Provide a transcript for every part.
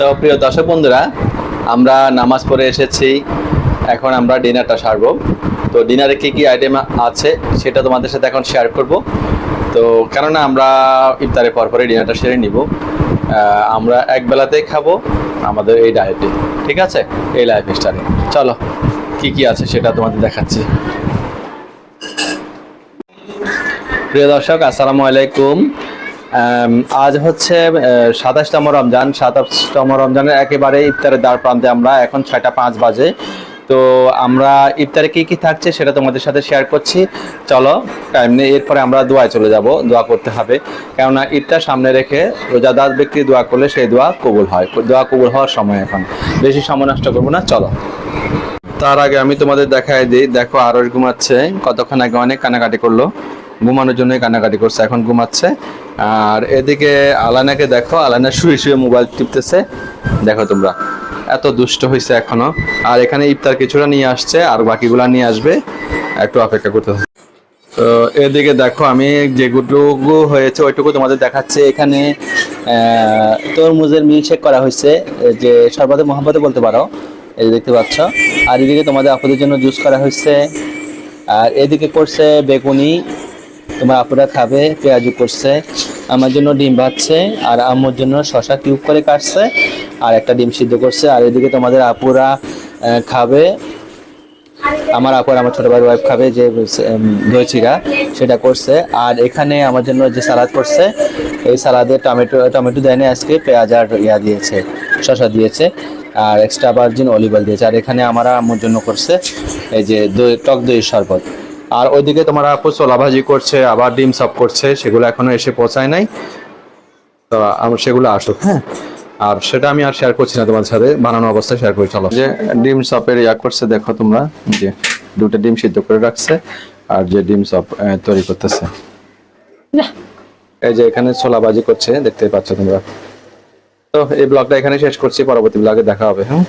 তো প্রিয় দর্শক বন্ধুরা, আমরা নামাজ পড়ে এসেছি। এখন আমরা ডিনারটা সারবো। তো ডিনারে কী কী আইটেম আছে সেটা তোমাদের সাথে এখন শেয়ার করব। তো কেননা আমরা ইফতারের পরপরই ডিনারটা সেরে নিব। আমরা এক বেলাতেই খাব আমাদের এই ডায়েটে ঠিক আছে? এই লাইফ স্টাইলে চলো, কি কি আছে সেটা তোমাদের দেখাচ্ছি। প্রিয় দর্শক, আসসালামু আলাইকুম। আজ হচ্ছে সাতাশতম রমজান। সাতাশতম রমজানের একেবারে ইফতারের দ্বার প্রান্তে আমরা এখন ছয়টা পাঁচ বাজে। তো আমরা ইফতারে কি কি থাকছে সেটা তোমাদের সাথে শেয়ার করছি। চলো টাইম নেই এরপরে আমরা দোয়ায় চলে যাব, দোয়া করতে হবে। কেননা ইফতার সামনে রেখে রোজাদার ব্যক্তি দোয়া করলে সেই দোয়া কবুল হয়। দোয়া কবুল হওয়ার সময় এখন। বেশি সময় নষ্ট করব না, চলো। তার আগে আমি তোমাদের দেখাই দিই, দেখো আরস ঘুমাচ্ছে। কতক্ষণ আগে অনেক কানাকাটি করল। ঘুমানোর জন্যই কানাকাটি করছে, এখন ঘুমাচ্ছে। আর এদিকে আলানাকে দেখো, আলানা শুয়ে শুয়ে মোবাইল টিপতেছে। দেখো তোমরা, এত দুষ্ট হয়েছে এখনও। আর এখানে ইফতার কিছুটা নিয়ে আসছে, আর বাকিগুলা নিয়ে আসবে। একটু অপেক্ষা করতে হবে। তো এদিকে দেখো, আমি যেগুটুকু হয়েছে ওইটুকু তোমাদের দেখাচ্ছে। এখানে তরমুজের মিল্কশেক করা হয়েছে। যে সর্বাদে মোহাম্মদে বলতে পারো, এই দেখতে পাচ্ছ। আর এদিকে তোমাদের আপুদের জন্য জুস করা হয়েছে। আর এদিকে করছে বেগুনি। তোমার আপুরা খাবে পেঁয়াজু করছে আমার জন্য ডিম ভাজছে আর আম্মুর জন্য শশা কিউব করে কাটছে আর একটা ডিম সিদ্ধ করছে আর এদিকে তোমাদের আপুরা খাবে। আমার আপু আর আমার ছোট ভাইয়ের ওয়াইফ খাবে যে উম, দই চিরা সেটা করছে। আর এখানে আমার জন্য যে সালাদ করছে এই সালাদে টমেটো টমেটো দেয়নি আজকে পেঁয়াজ আর ইয়া দিয়েছে শসা দিয়েছে আর এক্সট্রা ভার্জিন অলিভ অয়েল দিয়েছে। আর এখানে আমার আম্মুর জন্য করছে এই যে দই টক দইয়ের শরবত। আর ওইদিকে তোমার আপু ছোলা ভাজি করছে আবার ডিম সপ করছে সেগুলো এখনও এসে পৌঁছায় নাই। তো আমার সেগুলো আসুক হ্যাঁ? আর সেটা আমি আর শেয়ার করছি না তোমাদের সাথে বানানো অবস্থায় শেয়ার করি চলো। যে ডিম চপের ইয়া করছে দেখো তোমরা যে দুটো ডিম সিদ্ধ করে রাখছে আর যে ডিম আহ, তৈরি করতেছে। এই যে এখানে ছোলা বাজি করছে দেখতে পাচ্ছ তোমরা। তো এই ব্লগটা এখানে শেষ করছি পরবর্তী ব্লগে দেখা হবে হ্যাঁ?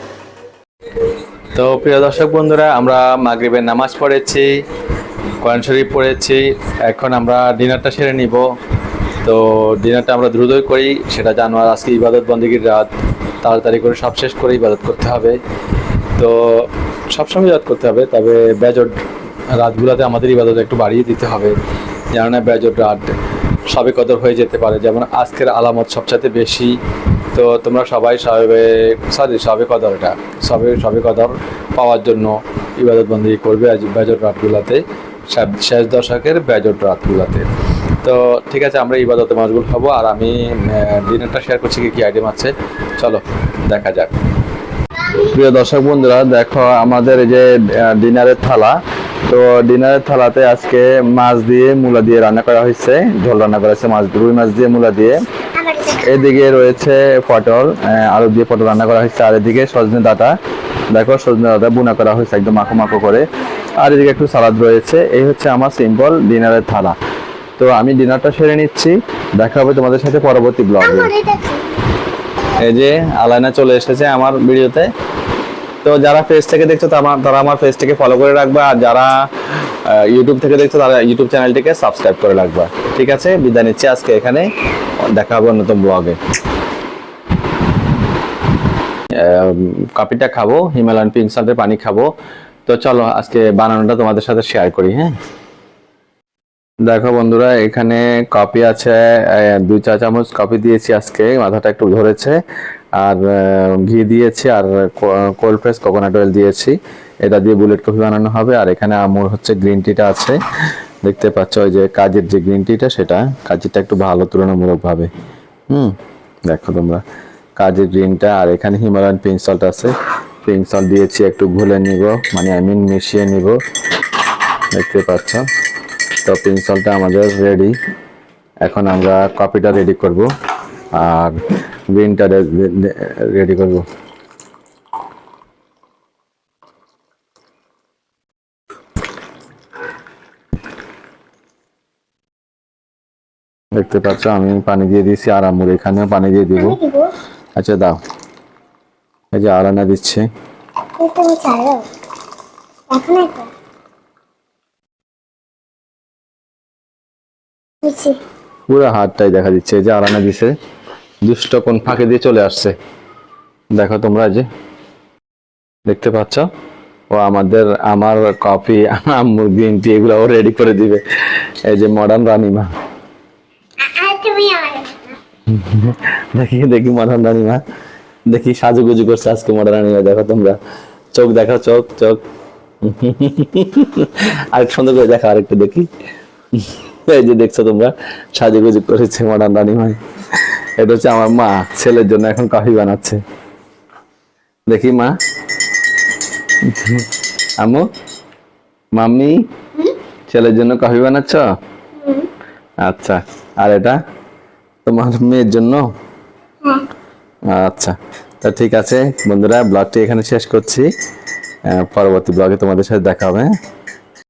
তো প্রিয় দর্শক বন্ধুরা আমরা মাগরিবের নামাজ পড়েছি। কোরআন শরীফ পড়েছি। এখন আমরা ডিনারটা সেরে নিব। তো ডিনারটা আমরা দ্রুতই করি, সেটা জানো আর আজকে ইবাদত বন্দীগীর রাত। তাড়াতাড়ি করে সব শেষ করে ইবাদত করতে হবে। তো সবসময় ইবাদত করতে হবে, তবে বেজট রাতগুলোতে আমাদের ইবাদত একটু বাড়িয়ে দিতে হবে। জানো না বেজট রাত সবে কদর হয়ে যেতে পারে। যেমন আজকের আলামত সবচাইতে বেশি। তো তোমরা সবাই সবে সরি সবে কদর এটা। সবে সবে কদর পাওয়ার জন্য ইবাদত বন্দী করবে আজ বেজট রাতগুলোতে। শেষ- দশকের বেজট রাতগুলোতে। তো ঠিক আছে, আমরা ইবাদতে মশগুল হব, আর আমি ডিনারটা শেয়ার করছি কি কি আইটেম আছে। চলো, দেখা যাক। প্রিয় দর্শক বন্ধুরা, দেখো আমাদের যে ডিনারের থালা। তো ডিনারের থালাতে আজকে মাছ দিয়ে মূলা দিয়ে রান্না করা হয়েছে। ঝোল রান্না করা হয়েছে মাছ রুই মাছ দিয়ে মূলা দিয়ে। এদিকে রয়েছে পটল আলু দিয়ে পটল রান্না করা হয়েছে। আর এদিকে সজনে ডাটা। দেখো সজনে ডাটা বুনা করা হয়েছে একদম মাখো মাখো করে। আর এদিকে একটু সালাদ রয়েছে। এই হচ্ছে আমার সিম্পল ডিনারের থালা। তো আমি ডিনারটা সেরে নিচ্ছি। দেখা হবে তোমাদের সাথে পরবর্তী ব্লগে এই যে আলাইনা চলে এসেছে আমার ভিডিওতে। তো যারা ফেস থেকে দেখছ তারা তারা আমার থেকে ফলো করে রাখবা। আর যারা ইউটিউব থেকে দেখছ তারা ইউটিউব চ্যানেলটিকে সাবস্ক্রাইব করে রাখবা। ঠিক আছে? বিদায় নিচ্ছি আজকে এখানে। দেখা হবে নতুন ব্লগে কপিটা খাব হিমালয়ান পিঙ্ক সল্টের পানি খাব। তো চলো আজকে বানানোটা তোমাদের সাথে শেয়ার করি হ্যাঁ? দেখো বন্ধুরা, এখানে কপি আছে দুই চা চামচ কপি দিয়েছি আজকে, মাথাটা একটু ধরেছে, আর ঘি দিয়েছি, আর কোল্ড প্রেস কোকোনাট অয়েল দিয়েছি। এটা দিয়ে বুলেট কফি বানানো হবে, আর এখানে আমুর হচ্ছে গ্রিন টিটা আছে। দেখতে পাচ্ছ ওই যে কাজের যে গ্রিন টিটা সেটা কাজেরটা একটু ভালো তুলনামূলক ভাবে হুম, দেখো তোমরা, কাজের গ্রিনটা আর এখানে হিমালয়ান পিঙ্ক সল্ট আছে। পিঙ্ক সল্ট দিয়েছি একটু ঘুলে নিব মানে আই মিন মিশিয়ে নিব। দেখতে পাচ্ছ? তো পেন্সিলটা আমাদের রেডি এখন আমরা কপিটা রেডি করব আর গ্রিনটা রেডি করব। দেখতে পাচ্ছ? আমি পানি দিয়ে দিয়েছি আর আমুর এখানেও পানি দিয়ে দিব। আচ্ছা দাও। এই যে আরানা দিচ্ছে। পুরো হাতটাই দেখা দিচ্ছে এই যে আরানা দিছে। দুষ্ট কোন ফাঁকে দিয়ে চলে আসছে। দেখো তোমরা যে দেখতে পাচ্ছ? ও আমাদের আমার কফি আম্মুর গ্রিন টি এগুলো ও রেডি করে দিবে। এই যে মডার্ন রানিমা। দেখি দেখি মডার্ন রানিমা। দেখি সাজুগুজু করছে আজকে মডার্ন রানিমা দেখো তোমরা। চোখ দেখো চোখ চোখ। আর সুন্দর করে দেখো আরেকটু দেখি। এই যে দেখছ তোমরা সাজুগুজু করেছে মডার্ন রানিমা এটা হচ্ছে আমার মা ছেলের জন্য এখন কফি বানাচ্ছে। দেখি মা। আমু মাম্মি ছেলের জন্য কফি বানাচ্ছ? আচ্ছা আর এটা তোমার মেয়ের জন্য? আচ্ছা তা ঠিক আছে বন্ধুরা, ব্লগটি এখানে শেষ করছি পরবর্তী ব্লগে তোমাদের সাথে দেখা হবে?